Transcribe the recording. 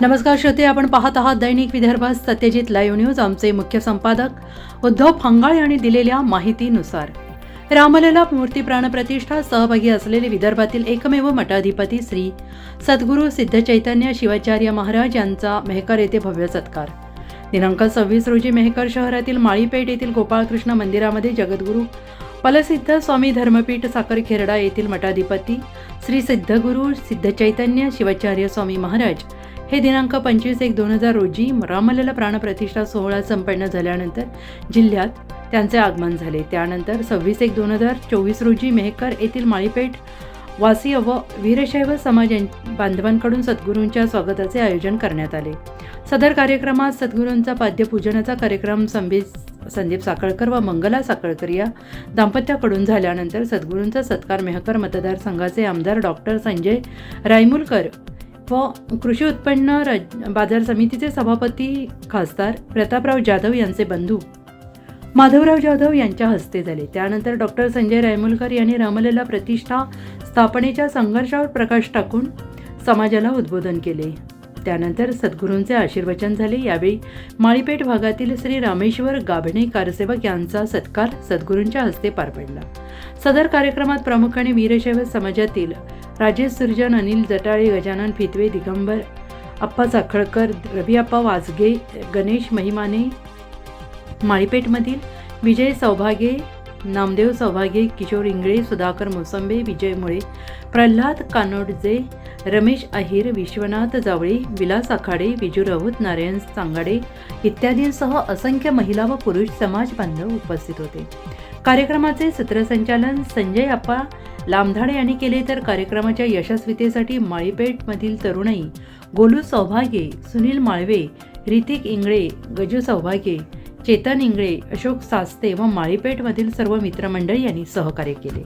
नमस्कार श्रोते आपण पाहत आहात दैनिक विदर्भ सत्यजित लाईव्ह न्यूज आमचे मुख्य संपादक उद्धव फंगाळ यांनी दिलेल्या माहितीनुसार. रामलला मूर्ती प्राणप्रतिष्ठा सहभागी असलेले विदर्भातील एकमेव मठाधिपती श्री सद्गुरू सिद्ध चैतन्य शिवाचार्य महाराज यांचा मेहकर येथे भव्य सत्कार. दिनांक सव्वीस रोजी मेहकर शहरातील माळीपेठ येथील गोपाळकृष्ण मंदिरामध्ये जगद्गुरू फलसिद्ध स्वामी धर्मपीठ साखर खेरडा येथील मठाधिपती श्री सिद्धगुरू सिद्ध चैतन्य शिवाचार्य स्वामी महाराज हे दिनांक पंचवीस एक दोन हजार रोजी रामलला प्राणप्रतिष्ठा सोहळा संपन्न झाल्यानंतर जिल्ह्यात त्यांचे आगमन झाले. त्यानंतर सव्वीस एक दोन हजार चोवीस रोजी मेहकर येथील माळीपेठ वासी व वीरशैव समाज बांधवांकडून सद्गुरूंच्या स्वागताचे आयोजन करण्यात आले. सदर कार्यक्रमात सद्गुरूंचा पाद्यपूजनाचा कार्यक्रम संबीत संदीप साखळकर व मंगला साखळकर या दाम्पत्याकडून झाल्यानंतर सद्गुरूंचा सत्कार मेहकर मतदारसंघाचे आमदार डॉक्टर संजय रायमुलकर व कृषी उत्पन्न राज बाजार समितीचे सभापती खासदार प्रतापराव जाधव यांचे बंधू. माधवराव जाधव यांच्या हस्ते झाले. त्यानंतर डॉक्टर संजय रायमुलकर यांनी रामलला प्रतिष्ठा स्थापनेच्या संघर्षावर प्रकाश टाकून समाजाला उद्बोधन केले. त्यानंतर सद्गुरूंचे आशीर्वचन झाले. यावेळी माळीपेठ भागातील श्री रामेश्वर गाभणे कारसेवक यांचा सत्कार सद्गुरूंच्या हस्ते पार पडला. सदर कार्यक्रमात प्रामुख्याने वीरशैव समाजातील राजेश सुरजन अनिल जटाळे गजानन फितवे दिगंबर अप्पा साखळकर रवी वाजगे गणेश महिमाने माळीपेठमधील विजय सौभागे नामदेव सौभागे किशोर इंगळे सुधाकर मोसंबे विजय मुळे प्रल्हाद कानोडजे रमेश अहिर विश्वनाथ जावळे विलास आखाडे विजू राऊत नारायण सांगाडे इत्यादींसह असंख्य महिला व पुरुष समाज बांधव उपस्थित होते. कार्यक्रमाचे सूत्रसंचालन संजय अप्पा लांबधाडे यांनी केले तर कार्यक्रमाच्या यशस्वीतेसाठी माळीपेठमधील तरुणाई गोलू सौभाग्ये सुनील माळवे रितिक इंगळे गजू सौभाग्ये चेतन इंगळे अशोक सास्ते व माळीपेठमधील सर्व मित्रमंडळी यांनी सहकार्य केले.